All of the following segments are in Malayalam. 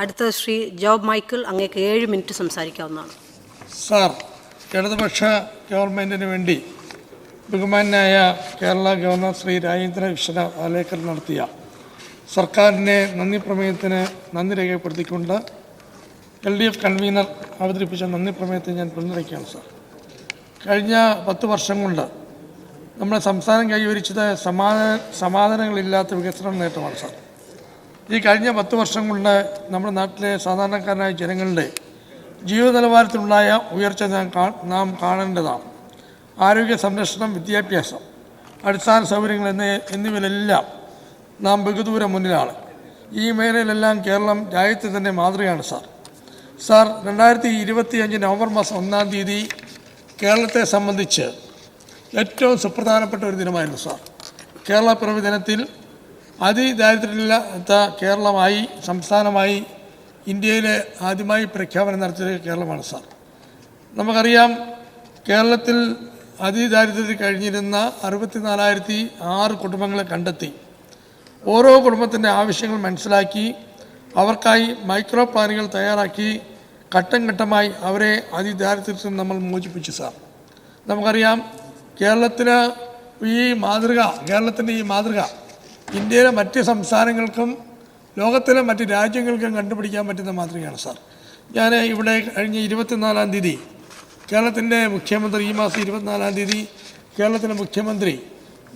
അടുത്ത ശ്രീ ജോബ് മൈക്കിൾ അങ്ങേക്ക് ഏഴ് മിനിറ്റ് സംസാരിക്കാവുന്നതാണ്. സാർ ഇടതുപക്ഷ ഗവൺമെന്റിന് വേണ്ടി ബഹുമാനായ കേരള ഗവർണർ ശ്രീ രാജേന്ദ്ര വിശ്വന പാലേക്കർ നടത്തിയ സർക്കാരിന്റെ നന്ദി പ്രമേയത്തിന് നന്ദി രേഖപ്പെടുത്തിക്കൊണ്ട് എൽ ഡി എഫ് കൺവീനർ അവതരിപ്പിച്ച നന്ദി പ്രമേയത്തെ ഞാൻ പിന്തുണയ്ക്കുകയാണ് സാർ. കഴിഞ്ഞ പത്ത് വർഷം കൊണ്ട് നമ്മുടെ സംസ്ഥാനം കൈവരിച്ചത് സമാധാന സമാധാനങ്ങളില്ലാത്ത വികസന നേട്ടമാണ് സാർ. ഈ കഴിഞ്ഞ പത്ത് വർഷം കൊണ്ട് നമ്മുടെ നാട്ടിലെ സാധാരണക്കാരനായ ജനങ്ങളുടെ ജീവിത നിലവാരത്തിലുണ്ടായ ഉയർച്ച നാം കാണേണ്ടതാണ്. ആരോഗ്യ സംരക്ഷണം വിദ്യാഭ്യാസം അടിസ്ഥാന സൗകര്യങ്ങൾ എന്നി എന്നിവയിലെല്ലാം നാം ബഹുദൂരം മുന്നിലാണ്. ഈ മേഖലയിലെല്ലാം കേരളം രാജ്യത്തെ തന്നെ മാതൃകയാണ് സാർ. സാർ രണ്ടായിരത്തി ഇരുപത്തി അഞ്ച് നവംബർ മാസം ഒന്നാം തീയതി കേരളത്തെ സംബന്ധിച്ച് ഏറ്റവും സുപ്രധാനപ്പെട്ട ഒരു ദിനമായിരുന്നു സാർ. കേരള പിറവി ദിനത്തിൽ അതിദാരിദ്ര്യമില്ലാത്ത കേരളമായി സംസ്ഥാനമായി ഇന്ത്യയിലെ ആദ്യമായി പ്രഖ്യാപനം നടത്തിയത് കേരളമാണ് സാർ. നമുക്കറിയാം കേരളത്തിൽ അതിദാരിദ്ര്യത്തിൽ കഴിഞ്ഞിരുന്ന അറുപത്തിനാലായിരത്തി ആറ് കുടുംബങ്ങളെ കണ്ടെത്തി. ഓരോ കുടുംബത്തിന്റെ ആവശ്യങ്ങൾ മനസ്സിലാക്കി അവർക്കായി മൈക്രോ പ്ലാനുകൾ തയ്യാറാക്കി ഘട്ടം ഘട്ടമായി അവരെ അതിദാരിദ്ര്യത്തിൽ നമ്മൾ മോചിപ്പിച്ചു സാർ. നമുക്കറിയാം കേരളത്തിന് ഈ മാതൃക കേരളത്തിന്റെ ഈ മാതൃക ഇന്ത്യയിലെ മറ്റ് സംസ്ഥാനങ്ങൾക്കും ലോകത്തിലെ മറ്റ് രാജ്യങ്ങൾക്കും കണ്ടുപിടിക്കാൻ പറ്റുന്ന മാതൃകയാണ് സാർ. ഞാൻ ഇവിടെ കഴിഞ്ഞ ഇരുപത്തിനാലാം തീയതി കേരളത്തിന്റെ മുഖ്യമന്ത്രി ഈ മാസം ഇരുപത്തിനാലാം തീയതി കേരളത്തിന്റെ മുഖ്യമന്ത്രി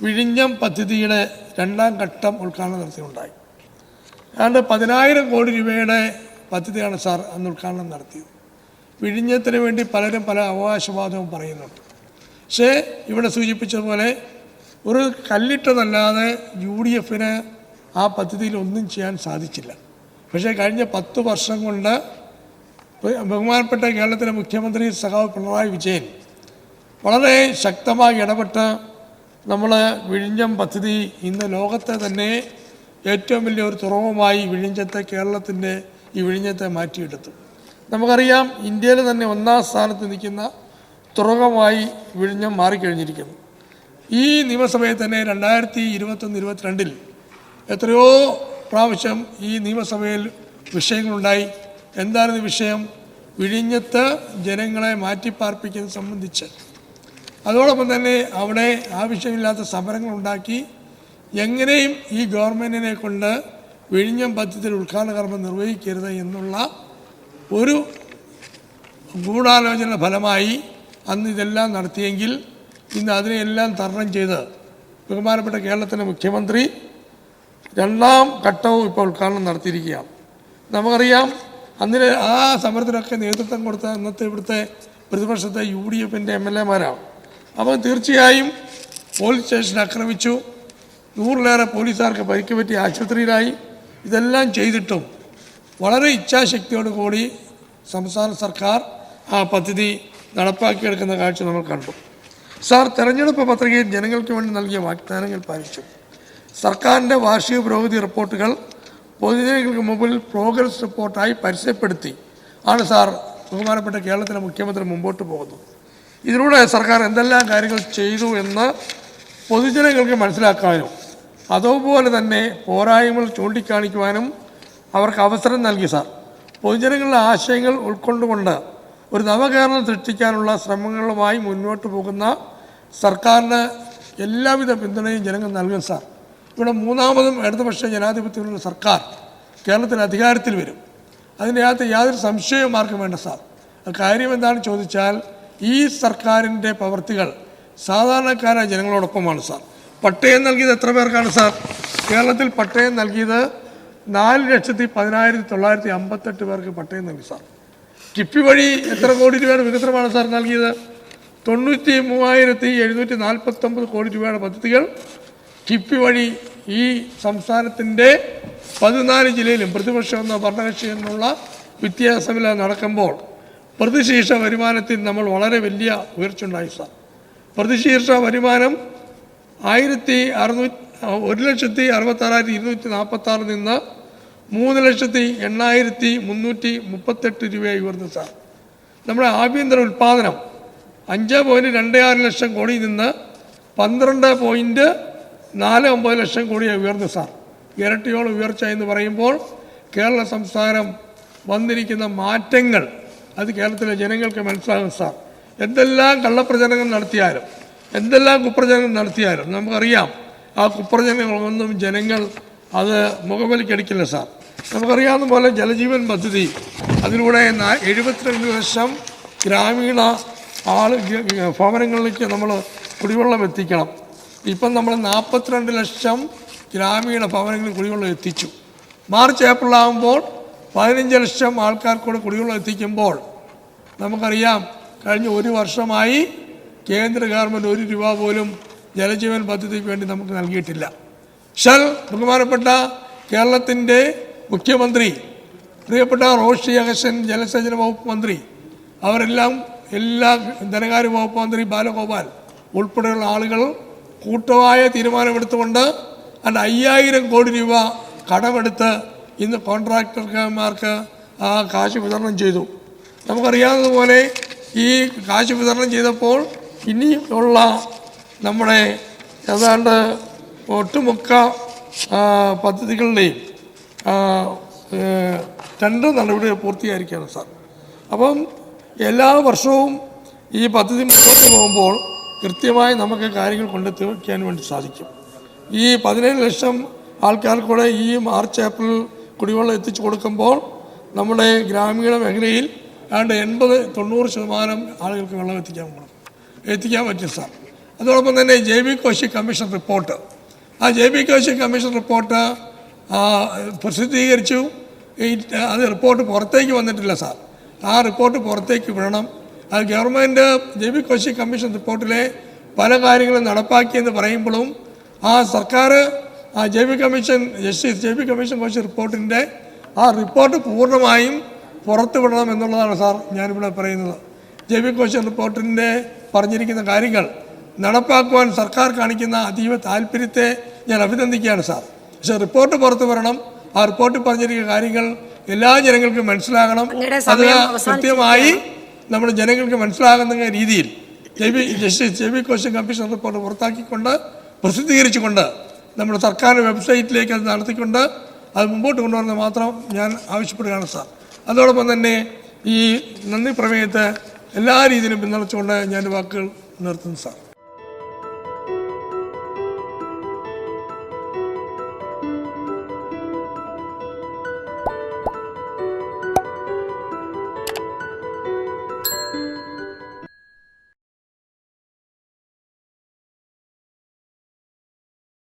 വിഴിഞ്ഞം പദ്ധതിയുടെ രണ്ടാം ഘട്ടം ഉദ്ഘാടനം നടത്തിയുണ്ടായി ഏതാണ്ട് പതിനായിരം കോടി രൂപയുടെ പദ്ധതിയാണ് സാർ അന്ന് ഉദ്ഘാടനം നടത്തിയത്. വിഴിഞ്ഞത്തിന് വേണ്ടി പലരും പല അവകാശവാദവും പറയുന്നുണ്ട്. പക്ഷേ ഇവിടെ സൂചിപ്പിച്ചതുപോലെ ഒരു കല്ലിട്ടതല്ലാതെ യു ഡി എഫിന് ആ പദ്ധതിയിൽ ഒന്നും ചെയ്യാൻ സാധിച്ചില്ല. പക്ഷേ കഴിഞ്ഞ പത്ത് വർഷം കൊണ്ട് ബഹു- ബഹുമാനപ്പെട്ട കേരളത്തിലെ മുഖ്യമന്ത്രി സഖാവ് പിണറായി വിജയൻ വളരെ ശക്തമായി ഇടപെട്ട് നമ്മൾ വിഴിഞ്ഞം പദ്ധതി ഇന്ന് ലോകത്തെ തന്നെ ഏറ്റവും വലിയ ഒരു തുറവുമായി വിഴിഞ്ഞത്തെ കേരളത്തിന്റെ ഈ വിഴിഞ്ഞത്തെ മാറ്റിയെടുത്തു. നമുക്കറിയാം ഇന്ത്യയിൽ തന്നെ ഒന്നാം സ്ഥാനത്ത് നിൽക്കുന്ന തുറകമായി വിഴിഞ്ഞം മാറിക്കഴിഞ്ഞിരിക്കുന്നു. ഈ നിയമസഭയിൽ തന്നെ രണ്ടായിരത്തി ഇരുപത്തൊന്ന് ഇരുപത്തിരണ്ടിൽ എത്രയോ പ്രാവശ്യം ഈ നിയമസഭയിൽ വിഷയങ്ങളുണ്ടായി. എന്തായിരുന്നു വിഷയം? വിഴിഞ്ഞത്ത് ജനങ്ങളെ മാറ്റിപ്പാർപ്പിക്കുന്നത് സംബന്ധിച്ച്. അതോടൊപ്പം തന്നെ അവിടെ ആവശ്യമില്ലാത്ത സമരങ്ങൾ ഉണ്ടാക്കി എങ്ങനെയും ഈ ഗവൺമെന്റിനെ കൊണ്ട് വിഴിഞ്ഞം പദ്ധതിയിൽ ഉദ്ഘാടന കർമ്മം നിർവഹിക്കരുത് എന്നുള്ള ഒരു ഗൂഢാലോചന ഫലമായി അന്ന് ഇതെല്ലാം നടത്തിയെങ്കിൽ ഇന്ന് അതിനെയെല്ലാം തരണം ചെയ്ത് ബഹുമാനപ്പെട്ട കേരളത്തിന്റെ മുഖ്യമന്ത്രി രണ്ടാം ഘട്ടവും ഇപ്പോൾ ഉദ്ഘാടനം നടത്തിയിരിക്കുകയാണ്. നമുക്കറിയാം അന്നിന് ആ സമരത്തിനൊക്കെ നേതൃത്വം കൊടുത്ത അന്നത്തെ ഇവിടുത്തെ പ്രതിപക്ഷത്തെ യു ഡി എഫിന്റെ എം എൽ എമാരാണ്. അപ്പോൾ തീർച്ചയായും പോലീസ് സ്റ്റേഷൻ ആക്രമിച്ചു. നൂറിലേറെ പോലീസുകാർക്ക് പരിക്ക് പറ്റി ആശുപത്രിയിലായി. ഇതെല്ലാം ചെയ്തിട്ടും വളരെ ഇച്ഛാശക്തിയോട് കൂടി സംസ്ഥാന സർക്കാർ ആ പദ്ധതി നടപ്പാക്കിയെടുക്കുന്ന കാഴ്ച നമ്മൾ കണ്ടു. സാർ തെരഞ്ഞെടുപ്പ് പത്രികയിൽ ജനങ്ങൾക്ക് വേണ്ടി നൽകിയ വാഗ്ദാനങ്ങൾ പാലിച്ചു. സർക്കാരിന്റെ വാർഷിക പുരോഗതി റിപ്പോർട്ടുകൾ പൊതുജനങ്ങൾക്ക് മുമ്പിൽ പ്രോഗ്രസ് റിപ്പോർട്ടായി പരസ്യപ്പെടുത്തി ആണ് സാർ ബഹുമാനപ്പെട്ട കേരളത്തിലെ മുഖ്യമന്ത്രി മുമ്പോട്ട് പോകുന്നത്. ഇതിലൂടെ സർക്കാർ എന്തെല്ലാം കാര്യങ്ങൾ ചെയ്തു എന്ന് പൊതുജനങ്ങൾക്ക് മനസ്സിലാക്കാനും അതുപോലെ തന്നെ പോരായ്മകൾ ചൂണ്ടിക്കാണിക്കുവാനും അവർക്ക് അവസരം നൽകി സാർ. പൊതുജനങ്ങളുടെ ആശയങ്ങൾ ഉൾക്കൊണ്ടുകൊണ്ട് ഒരു നവകേരളം സൃഷ്ടിക്കാനുള്ള ശ്രമങ്ങളുമായി മുന്നോട്ട് പോകുന്ന സർക്കാരിന് എല്ലാവിധ പിന്തുണയും ജനങ്ങൾ നൽകും സാർ. ഇവിടെ മൂന്നാമതും ഇടതുപക്ഷ ജനാധിപത്യത്തിലുള്ള സർക്കാർ കേരളത്തിൽ അധികാരത്തിൽ വരും. അതിന്റെ അകത്ത് യാതൊരു സംശയവും ആർക്കും വേണ്ട സാർ. കാര്യം എന്താണ് ചോദിച്ചാൽ ഈ സർക്കാരിന്റെ പ്രവർത്തികൾ സാധാരണക്കാരായ ജനങ്ങളോടൊപ്പമാണ് സാർ. പട്ടയം നൽകിയത് എത്ര പേർക്കാണ് സാർ? കേരളത്തിൽ പട്ടയം നൽകിയത് നാല് ലക്ഷത്തി പതിനായിരത്തി തൊള്ളായിരത്തി അമ്പത്തെട്ട് പേർക്ക് പട്ടയം നൽകി സാർ. കിഫ്ബി വഴി എത്ര കോടി രൂപയുടെ വികസനമാണ് സാർ നൽകിയത്? തൊണ്ണൂറ്റി മൂവായിരത്തി എഴുന്നൂറ്റി നാൽപ്പത്തൊമ്പത് കോടി രൂപയുടെ പദ്ധതികൾ കിഫ്ബി വഴി ഈ സംസ്ഥാനത്തിന്റെ പതിനാല് ജില്ലയിലും പ്രതിപക്ഷം എന്ന ഭരണകക്ഷി എന്നുള്ള വ്യത്യാസമില്ല നടക്കുമ്പോൾ പ്രതിശീർഷ വരുമാനത്തിൽ നമ്മൾ വളരെ വലിയ ഉയർച്ച ഉണ്ടായി സാർ. പ്രതിശീർഷ വരുമാനം ആയിരത്തി അറുന്നൂറ്റി ഒരു ലക്ഷത്തി അറുപത്താറായിരത്തി ഇരുന്നൂറ്റി നാൽപ്പത്താറിൽ നിന്ന് മൂന്ന് ലക്ഷത്തി എണ്ണായിരത്തി മുന്നൂറ്റി മുപ്പത്തെട്ട് രൂപയായി ഉയർന്നു സാർ. നമ്മുടെ ആഭ്യന്തര ഉൽപ്പാദനം അഞ്ച് പോയിന്റ് രണ്ട് ആറ് ലക്ഷം കോടിയിൽ നിന്ന് പന്ത്രണ്ട് പോയിന്റ് നാല് ഒമ്പത് ലക്ഷം കോടിയായി ഉയർന്നു സാർ. ഇരട്ടിയോളം ഉയർച്ച എന്ന് പറയുമ്പോൾ കേരള സംസ്ഥാനം വന്നിരിക്കുന്ന മാറ്റങ്ങൾ അത് കേരളത്തിലെ ജനങ്ങൾക്ക് മനസ്സിലാകും സാർ. എന്തെല്ലാം കള്ളപ്രചരണങ്ങൾ നടത്തിയാലും എന്തെല്ലാം കുപ്രചരണങ്ങൾ നടത്തിയാലും നമുക്കറിയാം ആ കുപ്രചരണങ്ങളൊന്നും ജനങ്ങൾ അത് മുഖവിലക്കടിക്കില്ല സാർ. നമുക്കറിയാവുന്ന പോലെ ജലജീവൻ പദ്ധതി. അതിലൂടെ എഴുപത്തിരണ്ട് ലക്ഷം ഗ്രാമീണ ആൾ ഭവനങ്ങളിലേക്ക് നമ്മൾ കുടിവെള്ളം എത്തിക്കണം. ഇപ്പം നമ്മൾ നാൽപ്പത്തിരണ്ട് ലക്ഷം ഗ്രാമീണ ഭവനങ്ങളിൽ കുടിവെള്ളം എത്തിച്ചു. മാർച്ച് ഏപ്രിൽ ആകുമ്പോൾ പതിനഞ്ച് ലക്ഷം ആൾക്കാർക്കൂടെ കുടിവെള്ളം എത്തിക്കുമ്പോൾ നമുക്കറിയാം കഴിഞ്ഞ ഒരു വർഷമായി കേന്ദ്ര ഗവൺമെന്റ് ഒരു രൂപ പോലും ജലജീവൻ പദ്ധതിക്ക് വേണ്ടി നമുക്ക് നൽകിയിട്ടില്ല. ഷൽ ബഹുമാനപ്പെട്ട കേരളത്തിന്റെ മുഖ്യമന്ത്രി പ്രിയപ്പെട്ട റോഷി അഗസ്റ്റൻ ജലസേചന വകുപ്പ് മന്ത്രി അവരെല്ലാം എല്ലാ ധനകാര്യ വകുപ്പ് മന്ത്രി ബാലഗോപാൽ ഉൾപ്പെടെയുള്ള ആളുകൾ കൂട്ടമായ തീരുമാനമെടുത്തുകൊണ്ട് അതിന്റെ അയ്യായിരം കോടി രൂപ കടമെടുത്ത് ഇന്ന് കോൺട്രാക്ടർമാർക്ക് ആ കാശ് വിതരണം ചെയ്തു. നമുക്കറിയാവുന്നതുപോലെ ഈ കാശ് വിതരണം ചെയ്തപ്പോൾ ഇനിയുള്ള നമ്മുടെ ഏതാണ്ട് ഒട്ടുമുക്ക പദ്ധതികളുടെയും ആ, ഏ, ടെൻഡർ നടപടി പൂർത്തീകരിക്കുകയാണ് സാർ. അപ്പം എല്ലാ വർഷവും ഈ പദ്ധതി മുന്നോട്ട് പോകുമ്പോൾ കൃത്യമായി നമുക്ക് കാര്യങ്ങൾ കൊണ്ടെത്തിക്കാൻ വേണ്ടി സാധിക്കും. ഈ പതിനേഴ് ലക്ഷം ആൾക്കാർക്കൂടെ ഈ മാർച്ച് ഏപ്രിൽ കുടിവെള്ളം എത്തിച്ചു കൊടുക്കുമ്പോൾ നമ്മുടെ ഗ്രാമീണ മേഖലയിൽ ഏതാണ്ട് എൺപത് തൊണ്ണൂറ് ശതമാനം ആളുകൾക്ക് വെള്ളം എത്തിക്കാൻ പോകണം എത്തിക്കാൻ പറ്റും സാർ. അതോടൊപ്പം തന്നെ J B Koshy commission report. ആ J B Koshy commission report പ്രസിദ്ധീകരിച്ചു. ഈ അത് റിപ്പോർട്ട് പുറത്തേക്ക് വന്നിട്ടില്ല സാർ. ആ റിപ്പോർട്ട് പുറത്തേക്ക് വിടണം. അത് ഗവൺമെന്റ് ജെ കോശി കമ്മീഷൻ റിപ്പോർട്ടിലെ പല കാര്യങ്ങളും നടപ്പാക്കിയെന്ന് പറയുമ്പോഴും ആ സർക്കാർ ആ J B commission justice J B commission Koshy റിപ്പോർട്ടിന്റെ ആ റിപ്പോർട്ട് പൂർണമായും പുറത്തു വിടണം എന്നുള്ളതാണ് സാർ ഞാനിവിടെ പറയുന്നത്. ജെ ബി കോശി റിപ്പോർട്ടിന്റെ പറഞ്ഞിരിക്കുന്ന കാര്യങ്ങൾ നടപ്പാക്കുവാൻ സർക്കാർ കാണിക്കുന്ന അതീവ താല്പര്യത്തെ ഞാൻ അഭിനന്ദിക്കുകയാണ് സാർ. പക്ഷേ റിപ്പോർട്ട് പുറത്തു വരണം. ആ റിപ്പോർട്ടിൽ പറഞ്ഞിരിക്കുന്ന കാര്യങ്ങൾ എല്ലാ ജനങ്ങൾക്കും മനസ്സിലാകണം. അത്. കൃത്യമായി നമ്മുടെ ജനങ്ങൾക്ക് മനസ്സിലാകുന്ന രീതിയിൽ J B justice J B Koshy commission report പുറത്താക്കിക്കൊണ്ട് പ്രസിദ്ധീകരിച്ചുകൊണ്ട് നമ്മുടെ സർക്കാർ വെബ്സൈറ്റിലേക്ക് അത് നടത്തിക്കൊണ്ട് അത് മുമ്പോട്ട് കൊണ്ടുവരുന്നത് മാത്രം ഞാൻ ആവശ്യപ്പെടുകയാണ് സാർ. അതോടൊപ്പം തന്നെ ഈ നന്ദി പ്രമേയത്തെ എല്ലാ രീതിയിലും പിന്തുണച്ചുകൊണ്ട് ഞാൻ വാക്കുകൾ നിർത്തുന്നു സാർ.